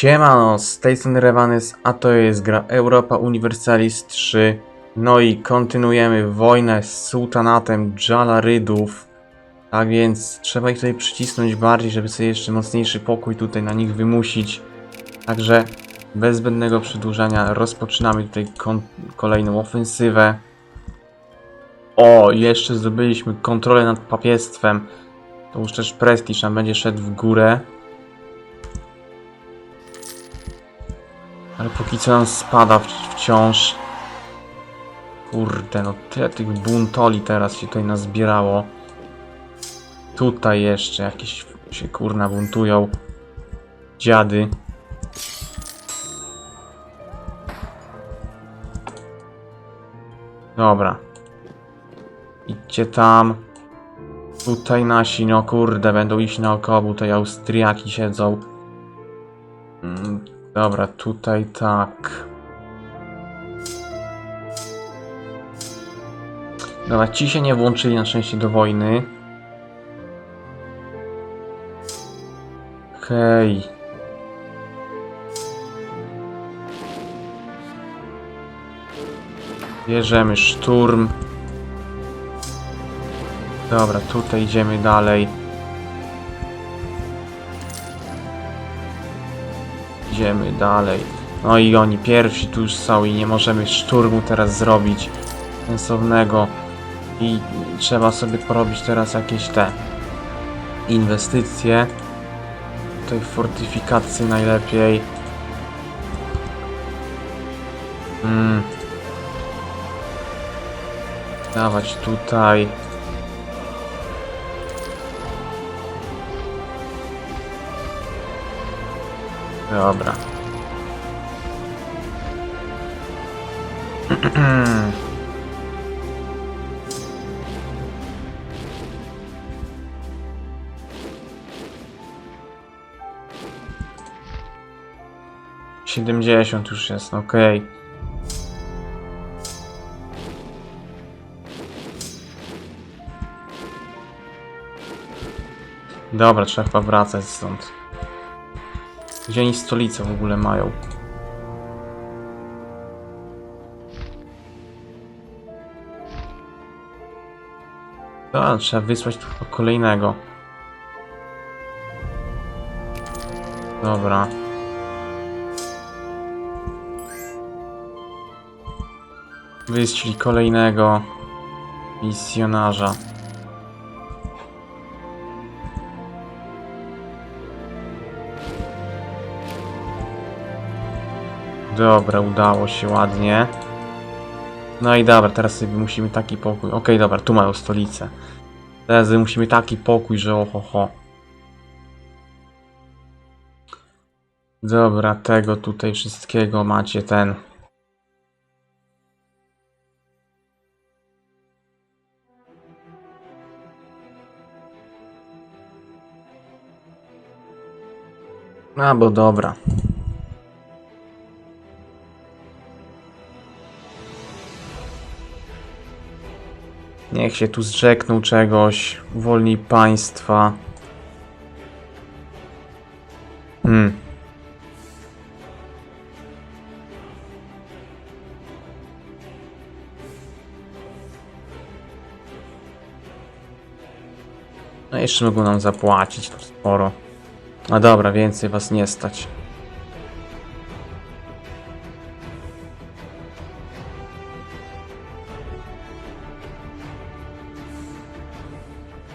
Siemano, z tej strony Revanys, a to jest gra Europa Universalis 3. No i kontynuujemy wojnę z sułtanatem Jalarydów. Tak więc trzeba ich tutaj przycisnąć bardziej, żeby sobie jeszcze mocniejszy pokój tutaj na nich wymusić. Także bez zbędnego przedłużania rozpoczynamy tutaj kolejną ofensywę. O, jeszcze zdobyliśmy kontrolę nad papiestwem. To już też prestiż nam będzie szedł w górę. Ale póki co nam spada wciąż. Kurde, no tyle tych buntoli teraz się tutaj nazbierało. Tutaj jeszcze jakieś się kurna buntują. Dziady. Dobra. Idźcie tam. Tutaj nasi, no kurde, będą iść naokoło, tutaj Austriaki siedzą. Dobra, tutaj tak. Dobra, ci się nie włączyli na szczęście do wojny. Hej. Bierzemy szturm. Dobra, tutaj idziemy dalej. Idziemy dalej. No i oni pierwsi tu już są i nie możemy szturmu teraz zrobić sensownego. I trzeba sobie porobić teraz jakieś te inwestycje. Tutaj w fortyfikacje najlepiej. Mm. Dawać tutaj. Dobra. Siedemdziesiąt już jest, okej. Dobra, trzeba chyba wracać stąd. Gdzie oni stolicę w ogóle mają? Dobra, trzeba wysłać tu kolejnego. Dobra. Wyślij kolejnego misjonarza. Dobra, udało się ładnie. No i dobra, teraz sobie musimy taki pokój. Okej, dobra, tu mają stolicę. Teraz musimy taki pokój, że oho ho. Dobra, tego tutaj wszystkiego macie ten. A, bo dobra. Niech się tu zrzekną czegoś. Uwolnij państwa. Hmm. No jeszcze mogą nam zapłacić sporo. A dobra, więcej was nie stać.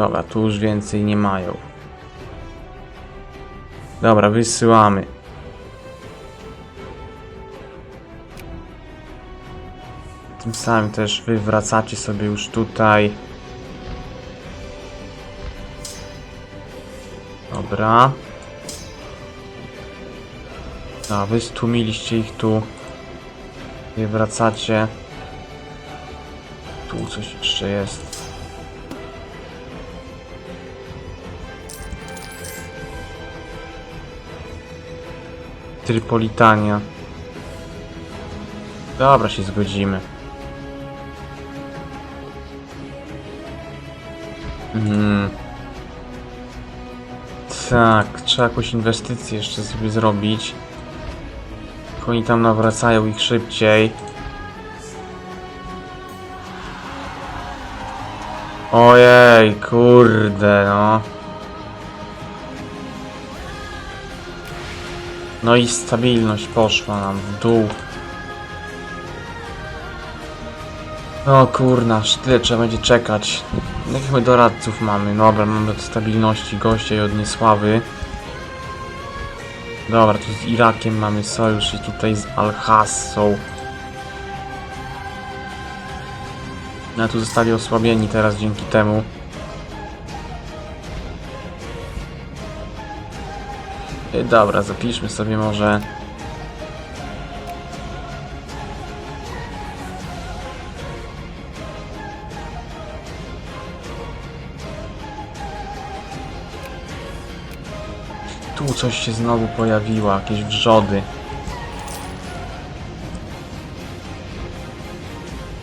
Dobra, tu już więcej nie mają. Dobra, wysyłamy. Tym samym też wy wracacie sobie już tutaj. Dobra. A wy stłumiliście ich tu. Wy wracacie. Tu coś jeszcze jest. Trypolitania. Dobra, się zgodzimy. Mhm. Tak, trzeba jakąś inwestycję jeszcze sobie zrobić. Oni tam nawracają ich szybciej. Ojej, kurde, no. No i stabilność poszła nam w dół. O kurna, tyle trzeba będzie czekać. Jakich my doradców mamy? Dobra, mamy od stabilności gościa i od niesławy. Dobra, tu z Irakiem mamy sojusz i tutaj z Al-Hassą. No tu zostali osłabieni teraz dzięki temu. Dobra, zapiszmy sobie może. Tu coś się znowu pojawiło, jakieś wrzody.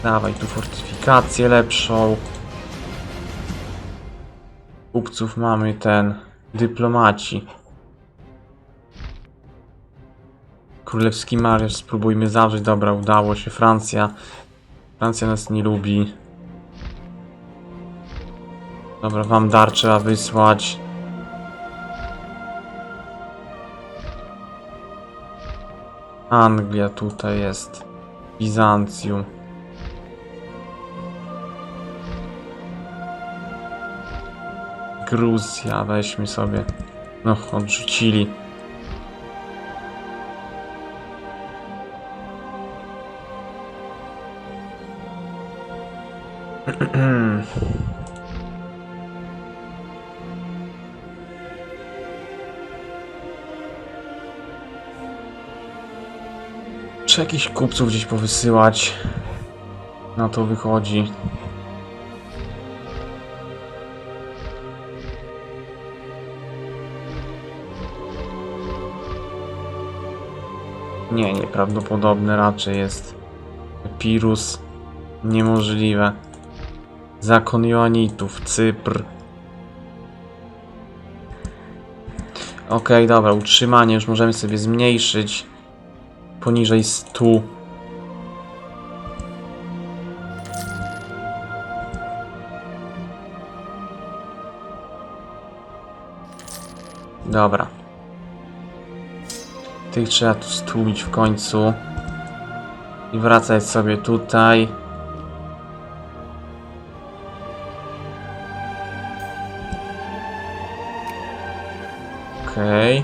Dawaj tu fortyfikację lepszą. Kupców mamy ten. Dyplomaci. Królewski mariaż spróbujmy zawrzeć. Dobra, udało się. Francja. Francja nas nie lubi. Dobra, wam dar trzeba wysłać. Anglia tutaj jest. Bizancjum. Gruzja, weźmy sobie. No, odrzucili. Czy jakichś kupców gdzieś powysyłać? Na to wychodzi. Nie, nieprawdopodobne raczej jest. Epirus. Niemożliwe. Zakon Joanitów, Cypr. Okej, dobra, utrzymanie już możemy sobie zmniejszyć poniżej 100. Dobra. Tych trzeba tu stłumić w końcu. I wracać sobie tutaj. Okej.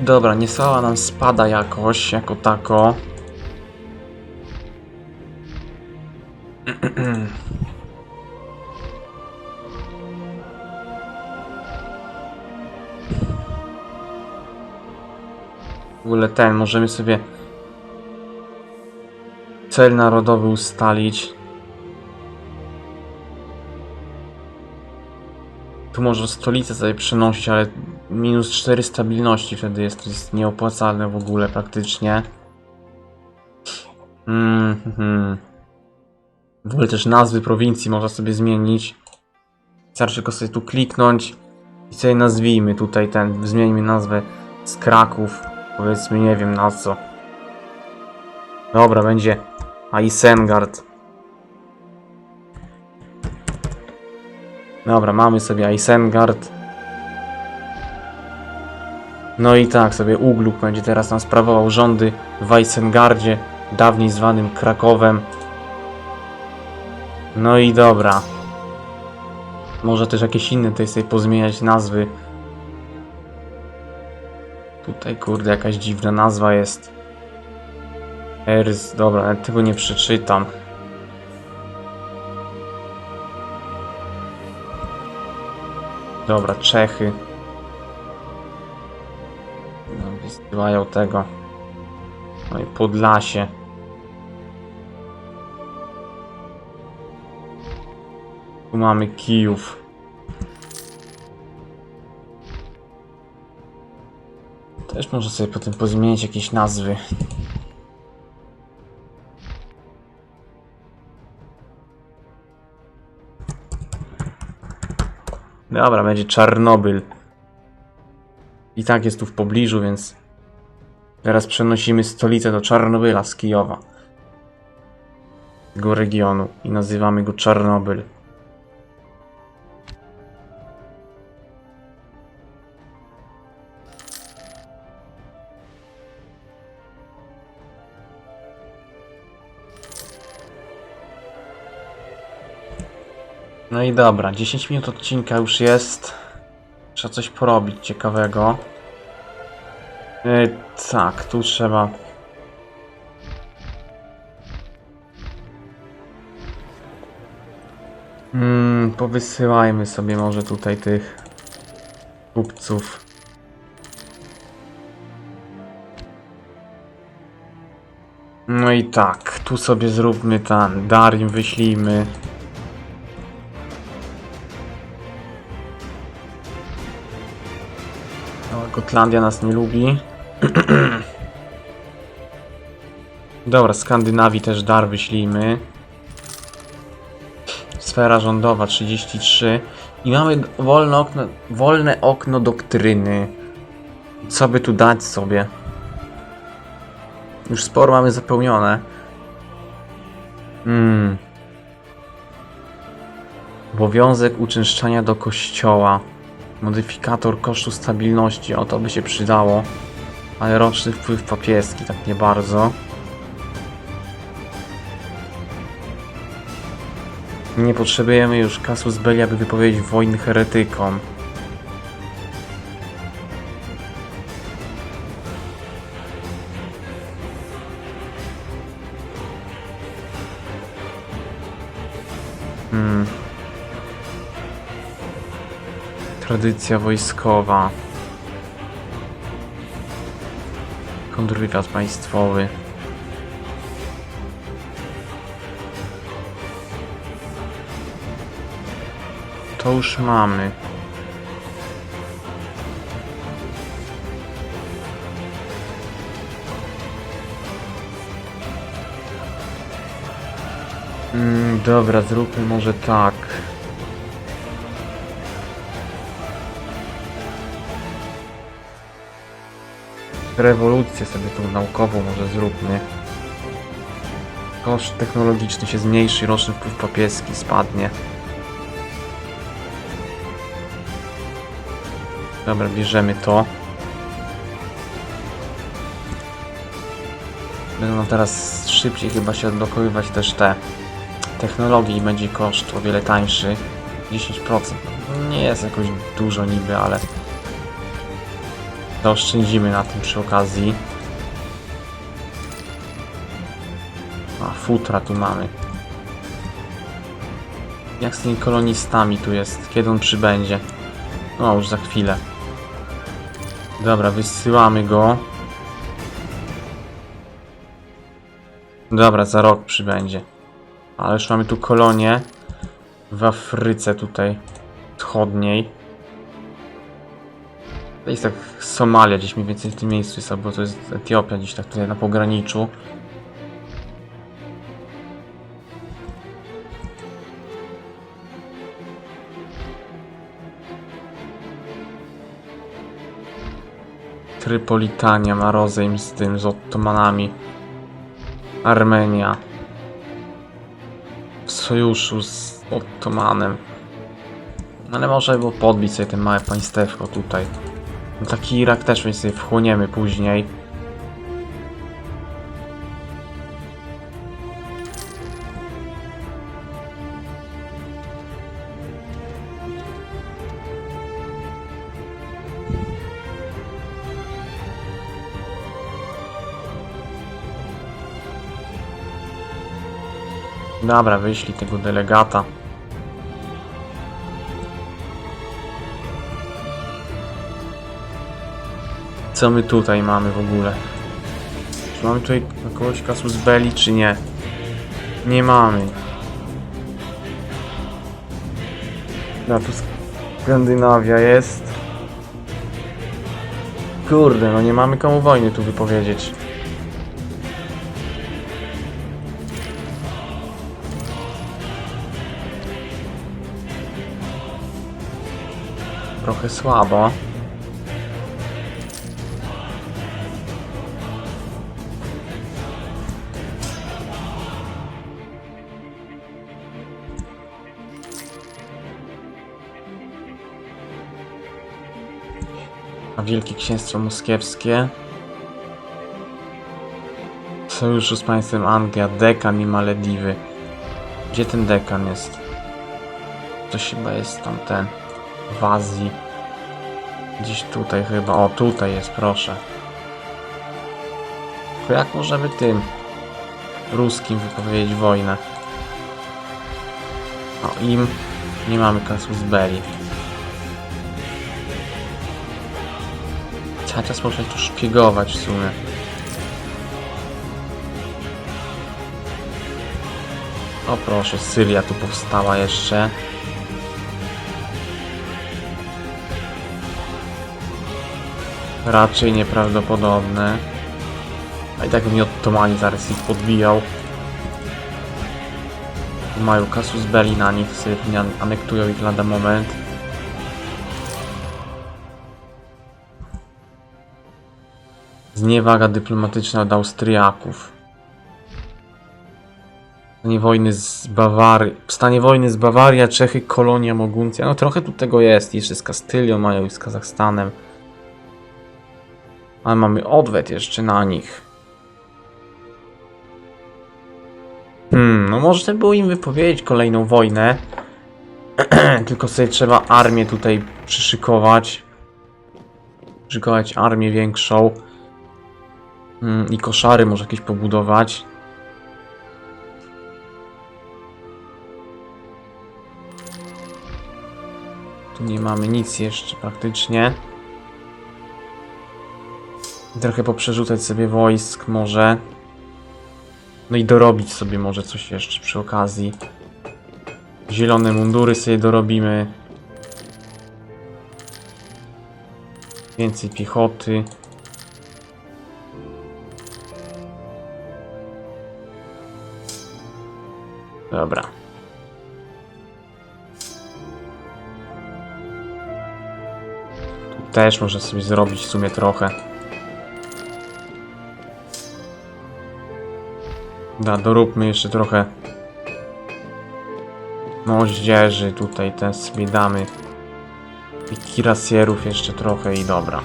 Dobra, niesłała nam spada jakoś, jako tako. W ogóle ten, możemy sobie cel narodowy ustalić. Tu może stolicę sobie przenosić, ale minus 4 stabilności wtedy jest, to jest nieopłacalne w ogóle praktycznie. Mm, mhm. W ogóle też nazwy prowincji można sobie zmienić. Wystarczy tylko sobie tu kliknąć i sobie nazwijmy tutaj ten, zmieńmy nazwę z Kraków, powiedzmy nie wiem na co. Dobra, będzie Isengard. Dobra, mamy sobie Isengard. No i tak, sobie Ugluk będzie teraz nam sprawował rządy w Isengardzie, dawniej zwanym Krakowem. No i dobra. Może też jakieś inne tutaj sobie pozmieniać nazwy. Tutaj kurde jakaś dziwna nazwa jest. Ers, dobra, tego nie przeczytam. Dobra, Czechy. No, wysyłają tego. No i Podlasie. Tu mamy Kijów. Też może sobie potem pozmienić jakieś nazwy. Dobra, będzie Czarnobyl. I tak jest tu w pobliżu, więc teraz przenosimy stolicę do Czarnobyla z Kijowa. Tego regionu i nazywamy go Czarnobyl. No i dobra, 10 minut odcinka już jest. Trzeba coś porobić ciekawego. Yy, tak, tu trzeba. Mm, powysyłajmy sobie może tutaj tych kupców. No i tak, tu sobie zróbmy ten Darim, wyślijmy. Gotlandia nas nie lubi. Dobra, Skandynawii też dar wyślijmy. Sfera rządowa 33. I mamy wolne okno, wolne okno doktryny. Co by tu dać sobie? Już sporo mamy zapełnione. Hmm. Obowiązek uczęszczania do kościoła. Modyfikator kosztu stabilności, o to by się przydało. Ale roczny wpływ papieski, tak nie bardzo. Nie potrzebujemy już kasus belli, aby wypowiedzieć wojny heretykom. Hmm. Tradycja wojskowa. Kontrwywiad państwowy. To już mamy. Mm, dobra, zróbmy może tak. Rewolucję sobie tą naukową może zróbmy. Koszt technologiczny się zmniejszy, roczny wpływ papieski spadnie. Dobra, bierzemy to. Będą teraz szybciej chyba się odblokowywać też te technologie i będzie koszt o wiele tańszy. 10%. Nie jest jakoś dużo niby, ale zaoszczędzimy na tym przy okazji. A, futra tu mamy. Jak z tymi kolonistami tu jest? Kiedy on przybędzie? No, już za chwilę. Dobra, wysyłamy go. Dobra, za rok przybędzie. Ale już mamy tu kolonię w Afryce tutaj wschodniej. To jest tak Somalia gdzieś mniej więcej w tym miejscu jest, albo to jest Etiopia gdzieś tak tutaj na pograniczu. Trypolitania ma rozejm z tym, z Ottomanami. Armenia. W sojuszu z Ottomanem. Ale może było podbić sobie ten małe państewko tutaj. No taki Irak też więc sobie wchłoniemy później. Dobra, wyślij tego delegata. Co my tutaj mamy w ogóle? Czy mamy tutaj kogoś kasus belli, czy nie? Nie mamy. No tu Skandynawia jest. Kurde, no nie mamy komu wojny tu wypowiedzieć. trochę słabo. Wielkie Księstwo Moskiewskie. Sojuszu z państwem Anglia, dekan i Malediwy. Gdzie ten dekan jest? To chyba jest tam ten. W Azji. Gdzieś tutaj chyba. O, tutaj jest, proszę. Tylko jak możemy tym ruskim wypowiedzieć wojnę? O, im nie mamy kasus Cały czas można tu szpiegować w sumie. O proszę, Syria tu powstała jeszcze. Raczej nieprawdopodobne. A i tak bym Ottomani zaraz ich podbijał. Mają kasus belli na nich, Syrii anektują ich lada moment. Zniewaga dyplomatyczna od Austriaków. W stanie wojny z Bawarii. W stanie wojny z Bawaria, Czechy, Kolonia, Moguncja. No trochę tu tego jest. Jeszcze z Kastylią mają i z Kazachstanem. Ale mamy odwet jeszcze na nich. Hmm, no można było im wypowiedzieć kolejną wojnę. Tylko sobie trzeba armię tutaj przyszykować. Przyszykować armię większą. Mm, I koszary może jakieś pobudować. Tu nie mamy nic jeszcze praktycznie. Trochę poprzerzucać sobie wojsk może. No i dorobić sobie może coś jeszcze przy okazji. Zielone mundury sobie dorobimy. Więcej piechoty. Dobra. Tu też może sobie zrobić w sumie trochę. Da, doróbmy jeszcze trochę moździerzy tutaj te sobie damy. I kirasjerów jeszcze trochę i dobra.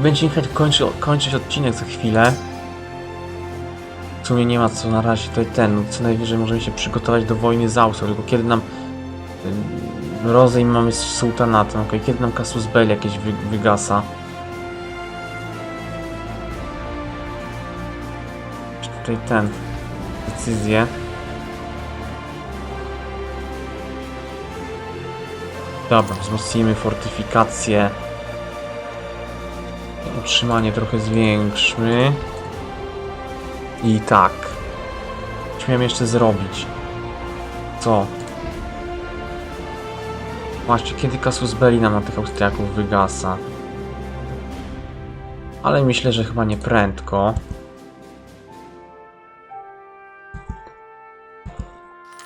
Będziemy kończy, kończyć odcinek za chwilę. Sumie nie ma co na razie tutaj ten, no co najwyżej możemy się przygotować do wojny z Austrią, tylko kiedy nam rozejm mamy z sułtanatem, okej, kiedy nam kasus belli jakieś wy, wygasa. Czy tutaj ten, decyzję. Dobra, wzmocnijmy fortyfikację. Utrzymanie trochę zwiększmy. I tak. Co miałem jeszcze zrobić? Co? Właśnie, kiedy kasus belli nam na tych Austriaków wygasa? Ale myślę, że chyba nie prędko.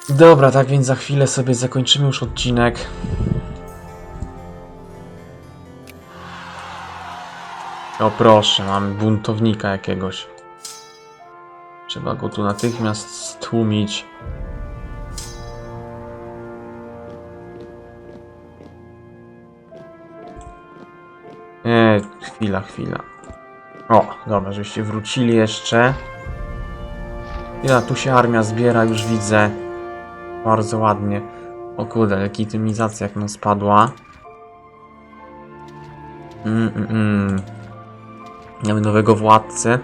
Dobra, tak więc za chwilę sobie zakończymy już odcinek. O proszę, mamy buntownika jakiegoś. Trzeba go tu natychmiast stłumić. Nie, chwila, chwila. O, dobra, żeście wrócili jeszcze. Ja, tu się armia zbiera, już widzę. Bardzo ładnie. O kurde, legitymizacja jak nam spadła. Mm, mm, mm. Mamy nowego władcę.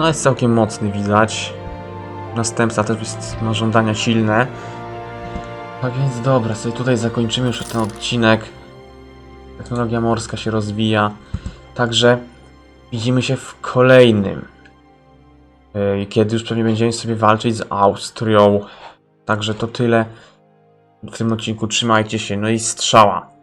No jest całkiem mocny, widać. Następca też jest, ma żądania silne. Tak więc dobra, sobie tutaj zakończymy już ten odcinek. Technologia morska się rozwija. Także widzimy się w kolejnym. Yy, Kiedy już pewnie będziemy sobie walczyć z Austrią. Także to tyle w tym odcinku. Trzymajcie się, no i strzała.